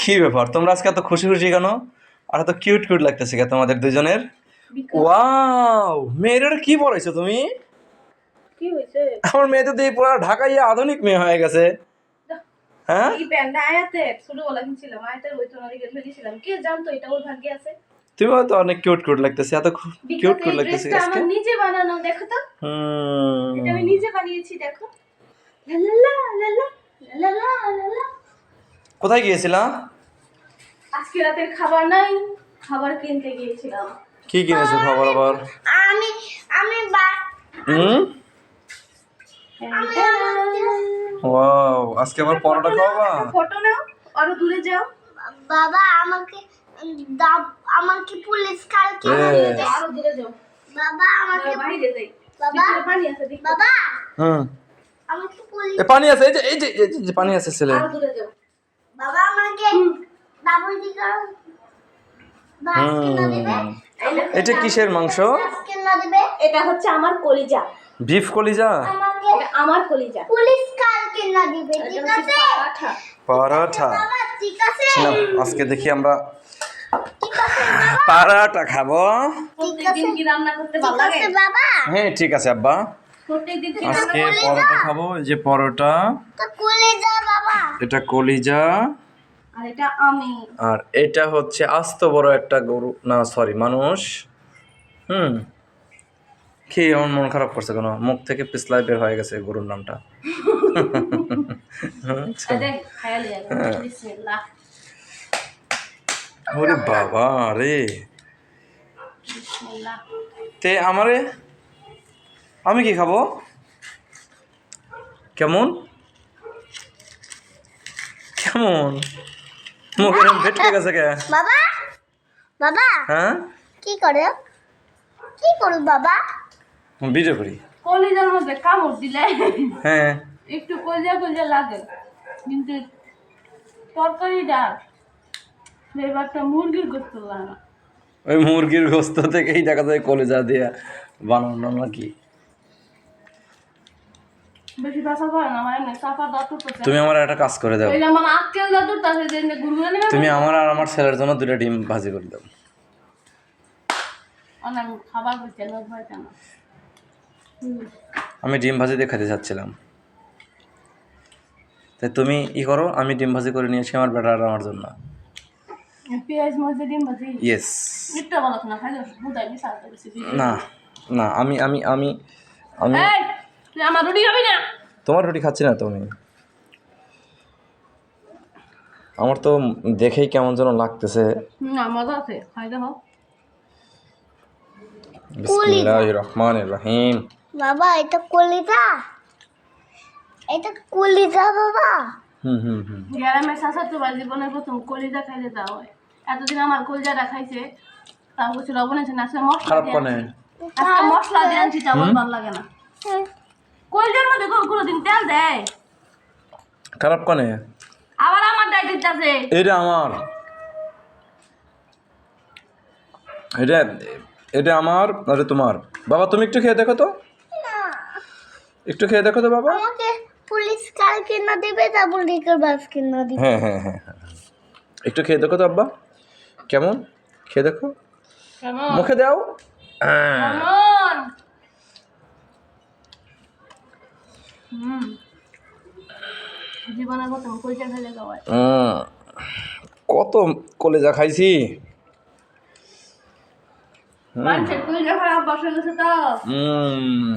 কি ব্যাপার তোমরা আজকে এত খুশি খুশি কেন আর এত কিউট কিউট লাগতেছে কে তোমাদের দুজনের ওয়াও মেয়ের কি পড়াইছো তুমি কি আমার মেয়ে তো দিয়ে পুরো ঢাকাইয়া আধুনিক মেয়ে হয়ে গেছে হ্যাঁ এই ছোটবেলা কিনছিলাম ওই অনেক ফেলেছিলাম কে জানতো এটা ওর ভাগ্যে আছে তুমি তো অনেক কিউট কিউট লাগতেছে এত কিউট কিউট লাগতেছে ড্রেসটা আমার নিজে বানানো দেখো তো হুম এটা আমি নিজে বানিয়েছি দেখো লালালা লালা লালালা লালা কোথায় গিয়েছিলা আজকে রাতের খাবার নাই খাবার কিনতে গিয়েছিলাম। কি কিনেছো খাবার আবার? আমি আমি বা- হুম? ওয়াও আজকে আবার পরোটা খাওয়াবা? ফটো নাও আরও দূরে যাও। বাবা আমাকে দাব- আমাকে পুলিশ কালকে এ। নিয়ে আরও দূরে যাও। বাবা আমাকে বাইরে যাই। বাবা। পানি আছে দেখো। বাবা হুম। আমাকে পুলিশ এ পানি আছে এই যে- এই যে পানি আছে ছেলে। আরও দূরে যাও। বাবা আমাকে হুম। এটা কিসের মাংস? এটা হচ্ছে আমার কলিজা। বিফ কলিজা? আমাকে আমার কলিজা। পুলিশ কাল কিনে দিবে ঠিক আছে? পরাঠা। পরোটা বাবা ঠিক আছে? না আজকে দেখি আমরা ঠিক পরোটা খাব। প্রত্যেকদিন কি রান্না করতে ভালো লাগে? হ্যাঁ ঠিক আছে আব্বা। আজকে পরোটা খাব এই যে পরোটা। এটা কলিজা। আর এটা আমি। আর এটা হচ্ছে আস্ত বড় একটা গরু। না সরি মানুষ। হুম। কি আমার মন খারাপ করছে কেন? মুখ থেকে পিছলাই বের হয়ে গেছে গরুর নামটা। আচ্ছা। বিসমিল্লাহ। ওরে বাবা রে। তে আমারে আমি কি খাব? কেমন? কেমন? মুখে ভেটকে গেছে কে? বাবা? বাবা? হ্যাঁ? কি করে? কি করু বাবা? ভিডিও করি। কলিজার মধ্যে কামড় দিলে। হ্যাঁ। একটু কলিজা কলিজা লাগে। কিন্তু তরকারিটা ফ্লেভারটা মুরগির গোস্ত লাগে ওই মুরগির গোস্ত থেকেই দেখা যায় কলেজা দিয়ে বানানো নাকি? বেশি ভাষা করে না আমার এমনি সাফা দাঁতুর তো তুমি আমার একটা কাজ করে দাও। আমার আক্কেল যে নেবে তুমি আমার আর আমার ছেলের জন্য দুটা ডিম ভাজি করে দাও। অনেক খাবার করছে না ভয় কেন? আমি ডিম ভাজি দিয়ে খেতে চাচ্ছিলাম তাই তুমি ই করো আমি ডিম ভাজি করে নিয়েছি আমার বেটা আর আমার জন্য। পেঁয়াজ মরিচে ডিম ভাজি। ইয়েস না না আমি আমি আমি আমি আমার রুটি খাবি না? তোমার রুটি খাচ্ছি না তো আমি। আমার তো দেখেই কেমন যেন লাগতেছে। না মজা আছে খাই দেখো বিসমিল্লাহ রহমান রহিম। বাবা এটা কলিজা? এটা কলিজা বাবা? হুম হুম হুম। গ্রামে জীবনের প্রথম কলিজা খাইতে দাও এতদিন আমার কলিজাটা খাইছে তাও কিছু লবণ আছে না আজকে মশলা খারাপ দিয়ে মশলা দিয়ে আনছি তেমন ভালো লাগে না। কলিজার মধ্যে কোনো কোনো তেল দেয়? খারাপ কনে? আবার আমার এটা আমার। এটা এটা আমার আরে তোমার। বাবা তুমি একটু খেয়ে দেখো তো। একটু খেয়ে দেখো তো বাবা। আমাকে পুলিশ কাল কিনে দেবে লিকার বাস কিনে দিবে। হ্যাঁ হ্যাঁ হ্যাঁ হ্যাঁ। একটু খেয়ে দেখো তো আব্বা। কেমন? খেয়ে দেখো। মুখে দাও হ্যাঁ। কেমন হুম জীবনের প্রথম কলিজা খাইলে খাওয়ায় উম, কত কলেজা খাইছি। মানুষের কলিজা খাওয়া বসে গেছে তো। উম,